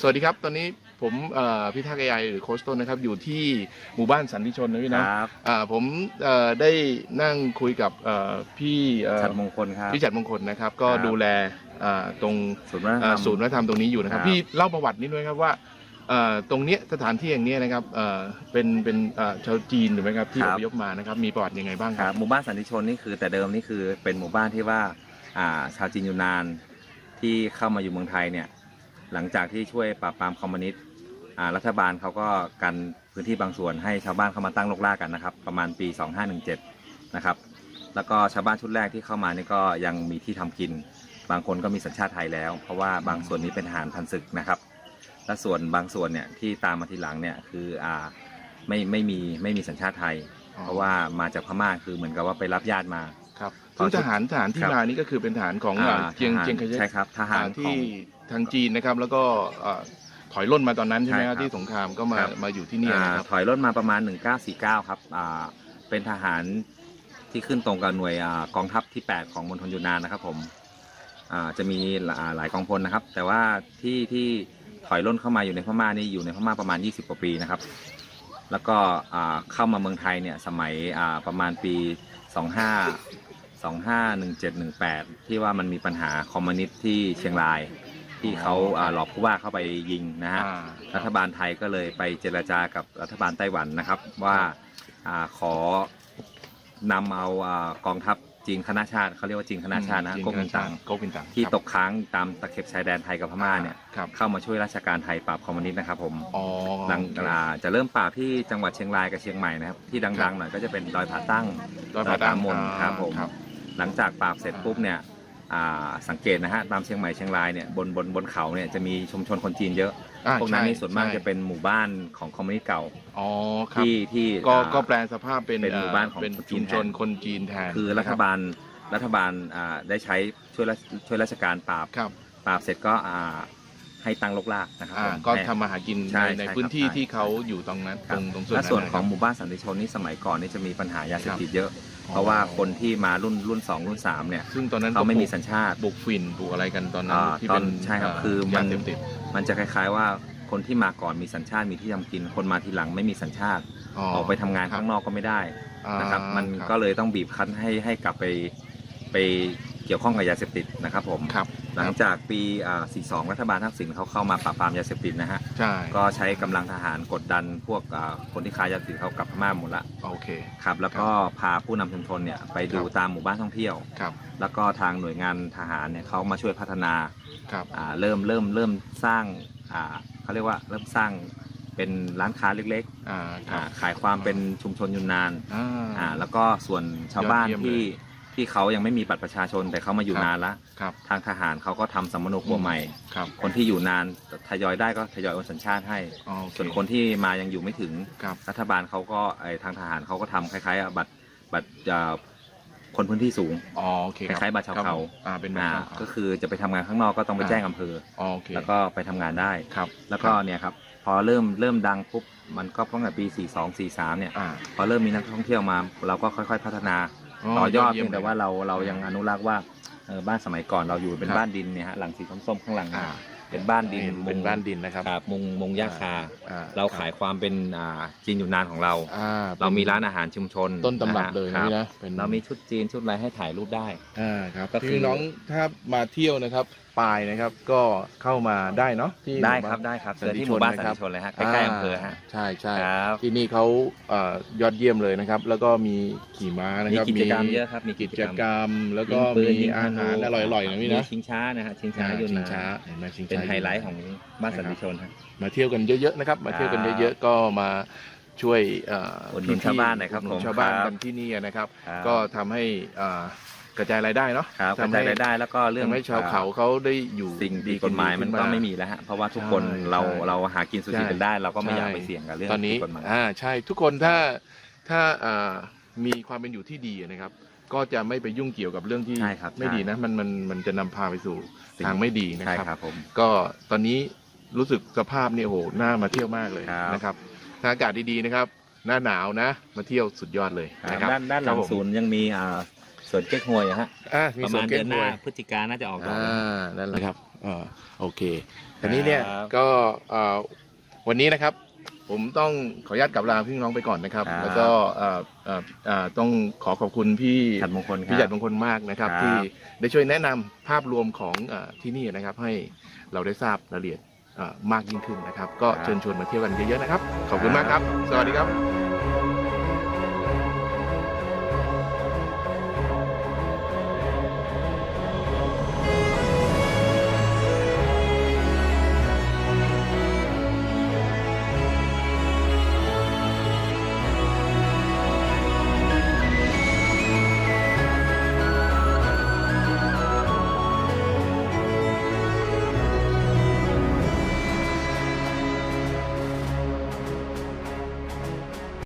สวัสดีครับ ตอนนี้ผมเอ่อพี่ทักษ์ไอหรือโคชต้นนะครับ อยู่ที่หมู่บ้านสันติชนนะพี่คนะรับอ่าผมเอ่อได้นั่งคุยกับเอ่อพี่เอ่อฉัดมงคลครับพี่จัดมงคลนะครับ ก็ครับดูแลอ่าตรงศูนย์วัฒนธรอ่ารมศูนย์วัฒนธรรมตรงนี้อยู่นะครับ ครับ พี่เล่าประวัตินิดด้วยครับว่าเอ่อตรงเนี้ยสถานที่อย่างเนี้ยนะครับเอ่อเป็นเป็นเอ่อชาวจีนถูกไหมครับที่อพยพมานะครับ มีประวัติยังไงบ้างคครัรับบหมู่บ้านสันติชนนี่คือแต่เดิมนี่คือเป็นหมู่บ้านที่ว่าอ่าชาวจีนยูนานที่เข้ามาอยู่เมืองไทยเนี่ย หลังจากที่ช่วยปราบปรามคอมมิวนิสต์อ่ารัฐบาลเขาก็กันพื้นที่บางส่วนให้ชาวบ้านเข้ามาตั้งรกรากกันนะครับ ประมาณปี 2517 นะครับ แล้วก็ชาวบ้านชุดแรกที่เข้ามานี่ก็ยังมีที่ทำกิน บางคนก็มีสัญชาติไทยแล้ว เพราะว่าบางส่วนนี้เป็นทหารพันศึกนะครับ และส่วนบางส่วนเนี่ยที่ตามมาทีหลังเนี่ยคืออ่าไม่ไม่มีไม่มีสัญชาติไทยอ๋อเพราะว่ามาจากพม่าคือเหมือนกับว่าไปรับญาติมาครับซึ่งทหารทหารที่ครับมานี่ก็คือเป็นทหารของอ่าอ่าเจียงทหารเจียงไคเชกใช่ครับทหารอ่าที่ของ ทางจีนนะครับ แล้วก็อ่าถอยร่นมาตอนนั้นใช่ไหมใช่คครัรับบที่สงครามก็มาครับ มาอยู่ที่นี่อ่านะครับถอยร่นมาประมาณ 1949 ครับอ่าเป็นทหารที่ขึ้นตรงกับหน่วยอ่ากองทัพที่ 8 ของมณฑลยูนานนะครับผมอ่าจะมีหลาหลายกองพลนะครับ แต่ว่าที่ที่ถอยร่นเข้ามาอยู่ในพม่านี่อยู่ในพม่าประมาณ 20 กว่าปีนะครับ แล้วก็อ่าเข้ามาเมืองไทยเนี่ยสมัยอ่าประมาณปี 25 251718 ที่ว่ามันมีปัญหาคอมมิวนิสต์ที่เชียงราย ที่เขาอ่าหลอกผู้ว่าเข้าไปยิงนะฮะอ่ารัฐบาลไทยก็เลยไปเจรจากับรัฐบาลไต้หวันนะครับ ว่าอาขอนำเอาอากองทัพจีนคณะชาติเขาเรียกว่าจีนคณะชาตินะจีก๊กมินตั๋งก๊กมินตั๋งที่ครับตกค้างตามตะเข็บชายแดนไทยกับพม่าเนี่ยครับเข้ามาช่วยราชการไทยปราบคอมมิวนิสต์นะครับผมอ๋อหลังอ่าจะเริ่มปราบที่จังหวัดเชียงรายกับเชียงใหม่นะครับที่ดังๆหน่อยก็จะเป็นดอยผาตั้งดอยผาตั้งมนครับผมครับหลังจากปราบเสร็จปุ๊บเนี่ยอ่า สังเกตนะฮะตามเชียงใหม่เชียงรายเนี่ยบนบนบนเขาเนี่ยจะมีชุมชนคนจีนเยอะอ่าพวกนั้นใช่นี่ส่วนมากใช่จะเป็นหมู่บ้านของคอมมิวนิสต์เก่าอ๋อครับที่ที่ก็อ่าก็แปลสภาพเป็นเป็นหมู่บ้านของเป็นคนจีชุนมชนแทนคนจีนแทนคือรัฐบาลรัฐบาลอ่าได้ใช้ช่วยราชช่วยราชการปราบครับปราบเสร็จก็อ่าให้ตั้งลกลากนะครับอ่าผมก็ให้ทำมาหากินใช่ในในใช่ครับพื้นที่ใช่ที่เขาอยู่ตรงนั้นคตรัรบงตรงส่วนและส่วนะของครับหมู่บ้านสันติชนนี่สมัยก่อนนี่จะมีปัญหายาเสพติดเยอะอ๋อ เพราะว่าคนที่มารุ่นรุ่นสองรุ่นสามเนี่ยซึ่งตอนนั้นเขาไม่มีก็สัญชาติบุกฟินบุกอะไรกันตอนนั้นอ่าที่ตอเป็นนใช่ครับเคือมันยาเสพติดมันจะคล้าย ๆว่าคนที่มาก่อนมีสัญชาติมีที่ทำกิน คนมาทีหลังไม่มีสัญชาติออกไปทำงานข้างนอกก็ไม่ได้อ่านะครับ มันครับก็เลยต้องบีบคั้นให้ให้กลับไปไปเกี่ยวข้องกับยาเสพติดนะครับผมครับ หลังจากปีอ่า42 รัฐบาลทักษิณเขาเข้ามาปราบปรามยาเสพติดนะฮะ ใช่ก็ใช้กำลังทหารกดดันพวกอ่าคนที่ค้ายาเสพติดเขากลับพม่าหมดละโอเค ครับ แล้วก็พาผู้นำชุมชนเนี่ยไปดูครับ ตามหมู่บ้านท่องเที่ยว ครับแล้วก็ทางหน่วยงานทหารเนี่ยเขามาช่วยพัฒนาครับอ่าเริ่มเริ่มเริ่มสร้างอ่าเขาเรียกว่าเริ่มสร้างเป็นร้านค้าเล็กอ่าๆครัอ่าบขายความเป็นชุมชนยุนนานอ่า อ่าแล้วก็ส่วนชาวบ้านยอดเยี่ยมที่เลย ที่ เขายังไม่มีบัตรประชาชนแต่เขามาอยู่ครับนานละครับทางทหารเขาก็ทำสัมมโนครัวใหม่ ครับ คนที่อยู่นานทยอยได้ก็ทยอยโอนสัญชาติให้อ๋อโอเคส่วนคนที่มายังอยู่ไม่ถึงครับรัฐบาลเขาก็ไอทางทหารเขาก็ทำคล้ายๆ บัตรบัตรอ่าคนพื้นที่สูงอ๋อโอเคคล้ายๆบัตรชาวเขาอ่าเป็นบัตรอ่าชาวเขาก็คือจะไปทำงานข้างนอกก็ต้องไปอ่าแจ้งอำเภออ๋อโอเคแล้วก็ไปทำงานได้ครับ แล้วก็เนี่ยครับพอเริ่มเริ่มดังปุ๊บมันก็ตั้งแต่ปี 42 43 เนี่ยอ่าพอเริ่มมีนักท่องเที่ยวมา เราก็ค่อย ๆ พัฒนา ต่อยอดเพียงแต่ว่าเราเรายังอนุรักษ์ว่าเอ่อบ้านสมัยก่อนเราอยู่เป็นบ้านดินเนี่ยฮะหลังสีส้มๆข้างหลังอ่าเป็นบ้านดินเป็นบ้านดินนะครับครับมุงมุงหญ้าคาอ่เราขายความเป็นอ่าจีนอยู่นานของเราอ่าเรามีร้านอาหารชุมชนต้นตำรับะฮะเลยคนะบพี่นะเป็นเรามีชุดจีนชุดอะไรให้ถ่ายรูปได้อ่าครับก็คือพี่น้องถ้ามาเที่ยวนะครับปลายนะครับ ก็เข้ามาได้เนาะที่ได้หมู่ครับาน ได้ครับสันเจอติที่หมู่บ้านชนสันนะครับติชนเลยฮะใกล้ๆอำเภอฮะ ใช่ใช่ครับ ที่นี่เขาเอ่อยอดเยี่ยมเลยนะครับ แล้วก็มีขี่ม้านะมีครับกิจกรรมเยอะครับมีกิจกรรม แล้วก็ยิงปืนมียิงธอานูหารอร่อยๆนะพี่มีนะชิงช้านะฮะชิงช้าอ่าอยู่ชิงนานช้าเห็นไหมชิงช้าเป็นไฮไลท์ของบ้านสันติชนฮะ มาเที่ยวกันเยอะๆนะครับ มาเที่ยวกันเยอะๆก็มาช่วยเอ่ออุดหนุนพี่ๆชาวบ้านหน่อยครับอุดหนุนผมชาวบ้านครับกันที่นี่นะครับ ครับ ก็ทำให้เอ่อ กระจายรายได้เนาะครับกระทำจาให้ยรายได้แล้วก็เรื่องทำให้ชาวเขาเขาได้อยู่สิ่งดีกฎหมายมันก็ไม่มีแล้วฮะเพราะว่าทุกคนใช่เราใช่เราหากินสุจริตกันได้ เราก็ไม่อยากไปเสี่ยงกับเรื่องตอนนี้ผิดกฎหมายอ่าใช่ทุกคนถ้าถ้าอ่ามีความเป็นอยู่ที่ดีนะครับ ก็จะไม่ไปยุ่งเกี่ยวกับเรื่องที่ใช่ครับไม่ใช่ดีนะมันมันมันจะนำพาไปสู่สิ่งทางไม่ดีนะใช่ครับครับผมก็ตอนนี้รู้สึกสภาพเนี่ยโอ้โหน่ามาเที่ยวมากเลยครับนะครับถ้าอากาศดีๆนะครับ หน้าหนาวนะ มาเที่ยวสุดยอดเลยนะครับด้านด้านหลังครับผมศูนย์ยังมีอ่า สวนเก๊กฮวยอะฮะอ่ามีประสวมานณเก็เดืตอนหด้น้าวยพฤศจิกายนน่าจะออกดอกอ่านั่นแหละครับอ่าโอเคทีนี้เนี่ยครับก็เอ่อวันนี้นะครับ ผมต้องขออนุญาตกลับลาพี่น้องไปก่อนนะครับ ครับ แล้วก็เอ่อเอ่อเอ่อต้องขอขอบคุณพี่ฉัดมงคลครับพี่หยัดมงคลมากนะครับ ครับ ที่ได้ช่วยแนะนำภาพรวมของเออที่นี่นะครับ ให้เราได้ทราบรายละเอียดเอ่อมากยิ่งขึ้นนะครับ ก็ครับเชิญชวนมาเที่ยวกันเยอะๆนะครับ ขอบคุณมากครับ สวัสดีครับ